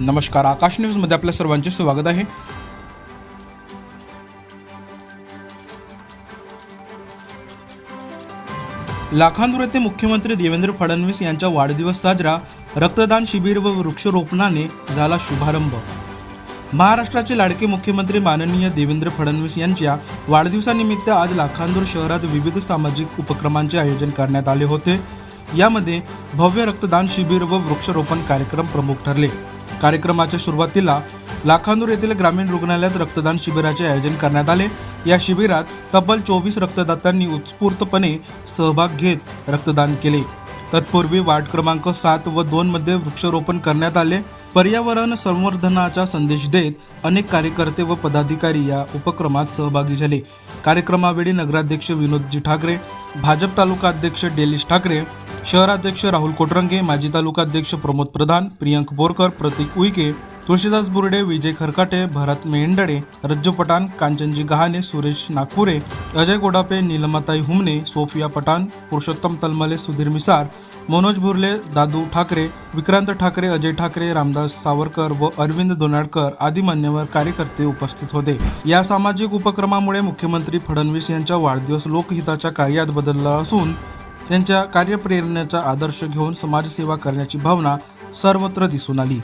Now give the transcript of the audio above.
नमस्कार आकाश न्यूजमध्ये आपल्या सर्वांचे स्वागत आहे. लाखांदूर येथे मुख्यमंत्री देवेंद्र फडणवीस यांचा वाढदिवस साजरा रक्तदान शिबिर व वृक्षारोपणाने झाला शुभारंभ. महाराष्ट्राचे लाडके मुख्यमंत्री माननीय देवेंद्र फडणवीस यांच्या वाढदिवसानिमित्त आज लाखांदूर शहरात विविध सामाजिक उपक्रमांचे आयोजन करण्यात आले होते. यामध्ये भव्य रक्तदान शिबिर व वृक्षारोपण कार्यक्रम प्रमुख ठरले. कार्यक्रमाच्या सुरुवातीला लाखांदूर येथील ग्रामीण रुग्णालयात रक्तदान शिबिराचे आयोजन करण्यात आले. या शिबिरात तब्बल चोवीस रक्तदात्यांनी उत्स्फूर्तपणे सहभाग घेत रक्तदान केले. तत्पूर्वी वार्ड क्रमांक सात व दोन मध्ये वृक्षारोपण करण्यात आले. पर्यावरण संवर्धनाचा संदेश देत अनेक कार्यकर्ते व पदाधिकारी या उपक्रमात सहभागी झाले. कार्यक्रमावेळी नगराध्यक्ष विनोदजी ठाकरे भाजप तालुका अध्यक्ष डेलिश ठाकरे शहराध्यक्ष राहुल कोटरंगे माजी तालुकाध्यक्ष प्रमोद प्रधान प्रियंक बोरकर प्रतीक उईके तुळशीदास बुर्डे विजय खरकाटे भरत मेंढडे रज्जू पठाण कांचनजी गहाणे सुरेश नागपुरे अजय गोडापे नीलमाताई हुमने सोफिया पठाण पुरुषोत्तम तलमले सुधीर मिसार मनोज बुर्ले दादू ठाकरे विक्रांत ठाकरे अजय ठाकरे रामदास सावरकर व अरविंद दोनाडकर आदी मान्यवर कार्यकर्ते उपस्थित होते. या सामाजिक उपक्रमामुळे मुख्यमंत्री फडणवीस यांच्या वाढदिवस लोकहिताच्या कार्यात बदलला असून त्यांच्या कार्यप्रेरणेचा आदर्श घेऊन समाजसेवा करण्याची भावना सर्वत्र दिसून आली.